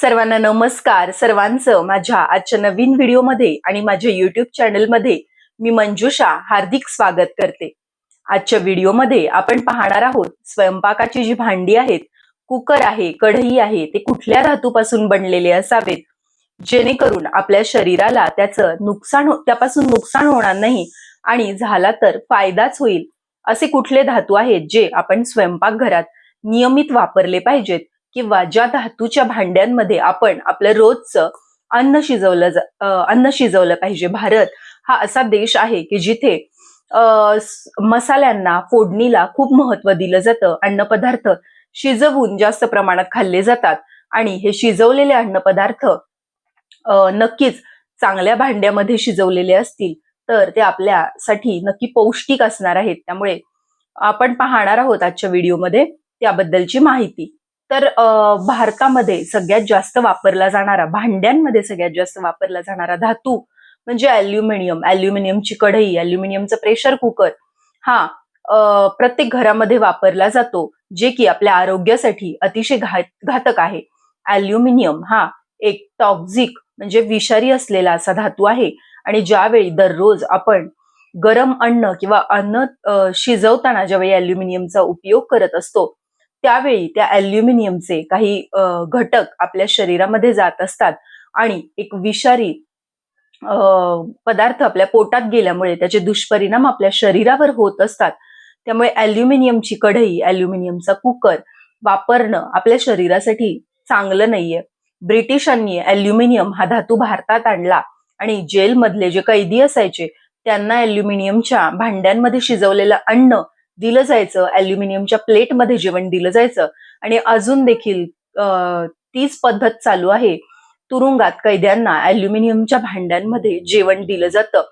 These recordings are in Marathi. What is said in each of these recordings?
सर्वांना नमस्कार. सर्वांचं माझ्या आजच्या नवीन व्हिडिओमध्ये आणि माझ्या युट्यूब चॅनलमध्ये मी मंजुषा हार्दिक स्वागत करते. आजच्या व्हिडिओमध्ये आपण पाहणार आहोत स्वयंपाकाची जी भांडी आहेत कुकर आहे कढई आहे ते कुठल्या धातूपासून बनलेले असावेत? जेणेकरून आपल्या शरीराला त्याचं नुकसान हो-, त्यापासून नुकसान होणार नाही आणि झाला तर फायदाच होईल. असे कुठले धातू आहेत जे आपण स्वयंपाकघरात नियमित वापरले पाहिजेत? किंवा ज्या धातूच्या भांड्यांमध्ये आपण आपलं रोजचं अन्न शिजवलं अन्न शिजवलं पाहिजे. भारत हा असा देश आहे की जिथे मसाल्यांना फोडणीला खूप महत्त्व दिलं जातं. अन्नपदार्थ शिजवून जास्त प्रमाणात खाल्ले जातात आणि हे शिजवलेले अन्नपदार्थ नक्कीच चांगल्या भांड्यामध्ये शिजवलेले असतील तर ते आपल्यासाठी नक्की पौष्टिक असणार आहेत. त्यामुळे आपण पाहणार आहोत आजच्या व्हिडिओमध्ये त्याबद्दलची माहिती. तर भारतामध्ये सगळ्यात जास्त वापरला जाणारा भांड्यांमध्ये सगळ्यात जास्त वापरला जाणारा धातू म्हणजे अल्युमिनियम अल्युमिनियमची कढई अल्युमिनियमचं प्रेशर कुकर हा प्रत्येक घरामध्ये वापरला जातो जे की आपल्या आरोग्यासाठी अतिशय घात घातक आहे. अल्युमिनियम हा एक टॉक्झिक म्हणजे विषारी असलेला असा धातू आहे आणि ज्यावेळी दररोज आपण गरम अन्न किंवा अन्न शिजवताना ज्यावेळी अल्युमिनियमचा उपयोग करत असतो त्यावेळी त्या अल्युमिनियमचे काही घटक आपल्या शरीरामध्ये जात असतात आणि एक विषारी अ, पदार्थ आपल्या पोटात गेल्यामुळे त्याचे दुष्परिणाम आपल्या शरीरावर होत असतात. त्यामुळे अल्युमिनियमची कढई अल्युमिनियमचा कुकर वापरणं आपल्या शरीरासाठी चांगलं नाहीये. ब्रिटिशांनी अल्युमिनियम हा धातू भारतात आणला आणि जेलमधले जे कैदी असायचे त्यांना अल्युमिनियमच्या भांड्यांमध्ये शिजवलेलं अन्न दिलं जायचं अल्युमिनियमच्या प्लेटमध्ये जेवण दिलं जायचं. आणि अजून देखील तीच पद्धत चालू आहे. तुरुंगात कैद्यांना अल्युमिनियमच्या भांड्यांमध्ये जेवण दिलं जातं.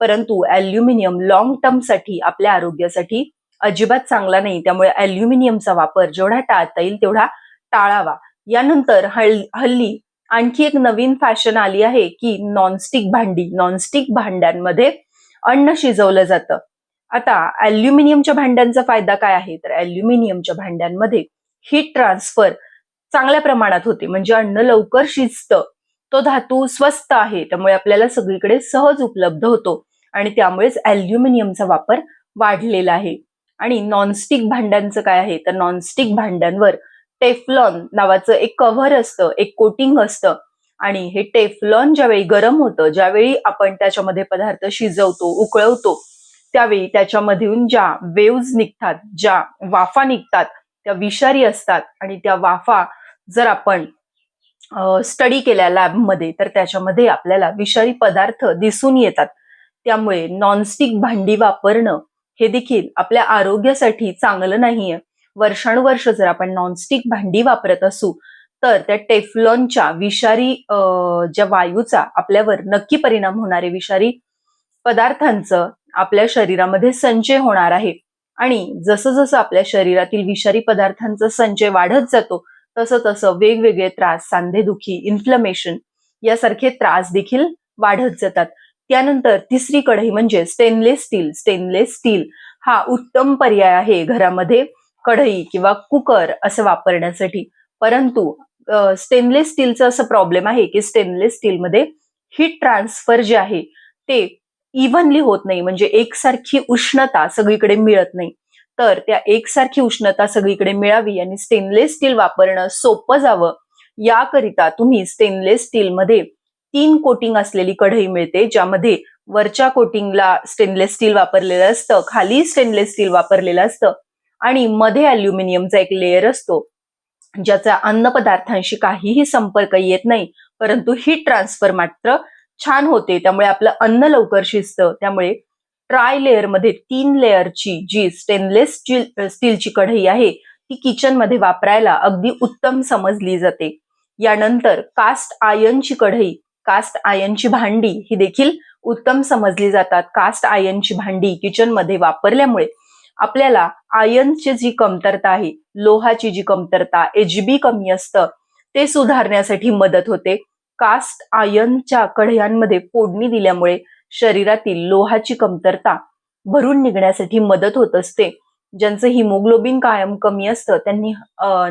परंतु अल्युमिनियम लॉंग टर्मसाठी आपल्या आरोग्यासाठी अजिबात चांगला नाही. त्यामुळे अल्युमिनियमचा वापर जेवढा टाळता येईल तेवढा टाळावा. यानंतर हल- हल्ली आणखी एक नवीन फॅशन आली आहे की नॉनस्टिक भांडी. नॉनस्टिक भांड्यांमध्ये अन्न शिजवलं जातं. आता अल्युमिनियमच्या भांड्यांचा फायदा काय आहे? तर अल्युमिनियमच्या भांड्यांमध्ये हीट ट्रान्सफर चांगल्या प्रमाणात होते. म्हणजे अन्न लवकर शिजतं. तो धातू स्वस्त आहे. त्यामुळे आपल्याला सगळीकडे सहज उपलब्ध होतो. आणि त्यामुळेच अल्युमिनियमचा वापर वाढलेला आहे. आणि नॉनस्टिक भांड्यांचं काय आहे? तर नॉनस्टिक भांड्यांवर टेफ्लॉन नावाचं एक कव्हर असतं. एक कोटिंग असतं. आणि हे टेफलॉन ज्यावेळी गरम होतं ज्यावेळी आपण त्याच्यामध्ये पदार्थ शिजवतो उकळवतो त्यावेळी त्याच्यामधून ज्या वेव्ज निघतात ज्या वाफा निघतात त्या विषारी असतात आणि त्या वाफा जर आपण स्टडी केल्या लॅबमध्ये तर त्याच्यामध्ये आपल्याला विषारी पदार्थ दिसून येतात. त्यामुळे नॉनस्टिक भांडी वापरणं हे देखील आपल्या आरोग्यासाठी चांगलं नाहीये. वर्षानुवर्ष जर आपण नॉनस्टिक भांडी वापरत असू तर त्या टेफलॉनच्या विषारी ज्या वायूचा आपल्यावर नक्की परिणाम होणारे विषारी पदार्थांचं आपल्या शरीरामध्ये संचय होणार आहे. आणि जसं जसं आपल्या शरीरातील विषारी पदार्थांचा संचय वाढत जातो तसं तसं वेगवेगळे त्रास सांधेदुखी इन्फ्लमेशन यासारखे त्रास देखील वाढत जातात. त्यानंतर तिसरी कढई म्हणजे स्टेनलेस स्टील स्टेनलेस स्टील हा उत्तम पर्याय आहे घरामध्ये कढई किंवा कुकर असं वापरण्यासाठी. परंतु स्टेनलेस स्टीलचं असं प्रॉब्लेम आहे की स्टेनलेस स्टीलमध्ये हीट ट्रान्सफर जे आहे ते इव्हनली होत नाही. म्हणजे एकसारखी उष्णता सगळीकडे मिळत नाही. तर त्या एकसारखी उष्णता सगळीकडे मिळावी आणि स्टेनलेस स्टील वापरणं सोपं जावं. याकरिता तुम्ही स्टेनलेस स्टीलमध्ये तीन कोटिंग असलेली कढई मिळते ज्यामध्ये वरच्या कोटिंगला स्टेनलेस स्टील वापरलेलं असतं खाली स्टेनलेस स्टील वापरलेलं असतं आणि मध्ये अल्युमिनियमचा एक लेअर असतो ज्याचा अन्नपदार्थांशी काहीही संपर्क येत नाही परंतु ही ट्रान्सफर मात्र छान होते. त्यामुळे आपलं अन्न लवकर शिजतं. त्यामुळे ट्राय लेअरमध्ये तीन लेअरची जी स्टेनलेस स्टील स्टीलची कढई आहे ती किचनमध्ये वापरायला अगदी उत्तम समजली जाते. यानंतर कास्ट आयनची कढई कास्ट आयनची भांडी ही देखील उत्तम समजली जातात. कास्ट आयनची भांडी किचनमध्ये वापरल्यामुळे आपल्याला आयनची जी कमतरता आहे लोहाची जी कमतरता एच बी कमी असतं ते सुधारण्यासाठी मदत होते. कास्ट आयनच्या कढयांमध्ये फोडणी दिल्यामुळे शरीरातील लोहाची कमतरता भरून निघण्यासाठी मदत होत असते. ज्यांचं हिमोग्लोबिन कायम कमी असतं त्यांनी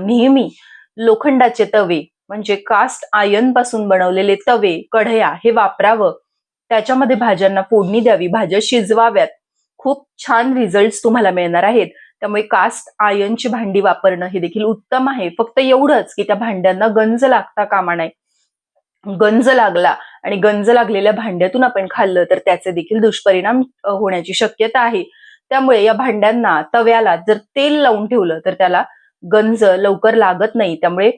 नेहमी लोखंडाचे तवे म्हणजे कास्ट आयनपासून बनवलेले तवे कढया हे वापरावं. त्याच्यामध्ये भाज्यांना फोडणी द्यावी भाज्या शिजवाव्यात. खूप छान रिझल्ट तुम्हाला मिळणार आहेत. त्यामुळे कास्ट आयनची भांडी वापरणं हे देखील उत्तम आहे. फक्त एवढंच की त्या भांड्यांना गंज लागता कामा नये. गंज लागला आणि गंज लागलेल्या भांड्यातून आपण खाल्लं तर त्याचे देखील दुष्परिणाम होण्याची शक्यता आहे. त्यामुळे या भांड्यांना तव्याला जर तेल लावून ठेवलं तर त्याला गंज लवकर लागत नाही. त्यामुळे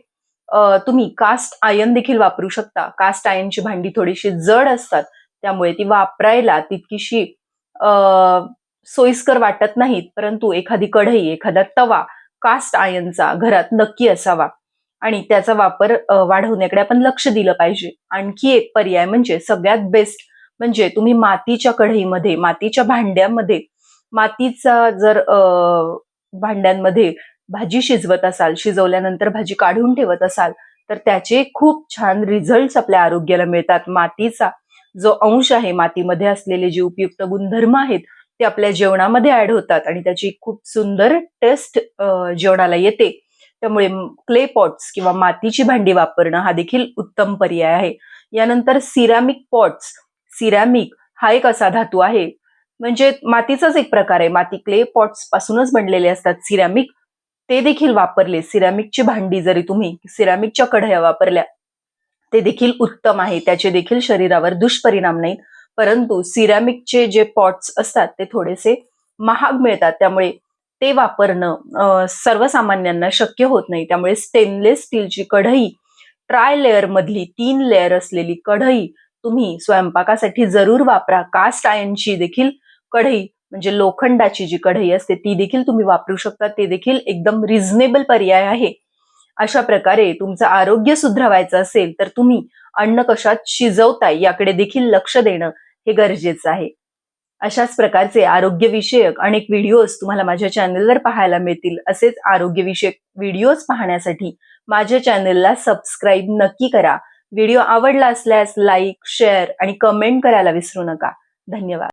तुम्ही कास्ट आयन देखील वापरू शकता. कास्ट आयनची भांडी थोडीशी जड असतात त्यामुळे ती वापरायला तितकीशी सोयीस्कर वाटत नाहीत. परंतु एखादी कढई एखादा तवा कास्ट आयनचा घरात नक्की असावा. आणि त्याचा वापर वाढवण्याकडे आपण लक्ष दिलं पाहिजे. आणखी एक पर्याय म्हणजे सगळ्यात बेस्ट म्हणजे तुम्ही मातीच्या कढईमध्ये मातीच्या भांड्यामध्ये मातीचा जर भांड्यांमध्ये भाजी शिजवत असाल शिजवल्यानंतर भाजी काढून ठेवत असाल तर त्याचे खूप छान रिझल्ट आपल्या आरोग्याला मिळतात. मातीचा जो अंश आहे मातीमध्ये असलेले जे उपयुक्त गुणधर्म आहेत ते आपल्या जेवणामध्ये ऍड होतात आणि त्याची खूप सुंदर टेस्ट जेवणाला येते. त्यामुळे क्ले पॉट्स किंवा मातीची भांडी वापरणं हा देखील उत्तम पर्याय आहे. यानंतर सिरामिक पॉट्स सिरामिक हा एक असा धातू आहे. म्हणजे मातीचाच एक प्रकार आहे. माती क्ले पॉट्स पासूनच बनलेले असतात सिरामिक ते देखील वापरले. सिरामिकची भांडी जरी तुम्ही सिरामिकच्या कढया वापरल्या ते देखील उत्तम आहे. त्याचे देखील शरीरावर दुष्परिणाम नाहीत. परंतु सिरामिकचे जे पॉट्स असतात ते थोडेसे महाग मिळतात. त्यामुळे ते वापरणं सर्वसामान्यांना शक्य होत नाही. त्यामुळे स्टेनलेस स्टीलची कढई ट्राय लेअर मधली तीन लेअर असलेली कढई तुम्ही स्वयंपाकासाठी जरूर वापरा. कास्ट आयनची देखील कढई म्हणजे लोखंडाची जी कढई असते ती देखील तुम्ही वापरू शकता. ते देखील एकदम रिझनेबल पर्याय आहे. अशा प्रकारे तुमचं आरोग्य सुधारवायचं असेल तर तुम्ही अन्न कशात शिजवताय याकडे देखील लक्ष देणं हे गरजेचं आहे. अशाच प्रकारचे आरोग्यविषयक अनेक व्हिडिओज तुम्हाला माझ्या चॅनलवर पाहायला मिळतील. असेच आरोग्यविषयक व्हिडिओज पाहण्यासाठी माझ्या चॅनलला सबस्क्राईब नक्की करा. व्हिडिओ आवडला असल्यास लाईक शेअर आणि कमेंट करायला विसरू नका. धन्यवाद.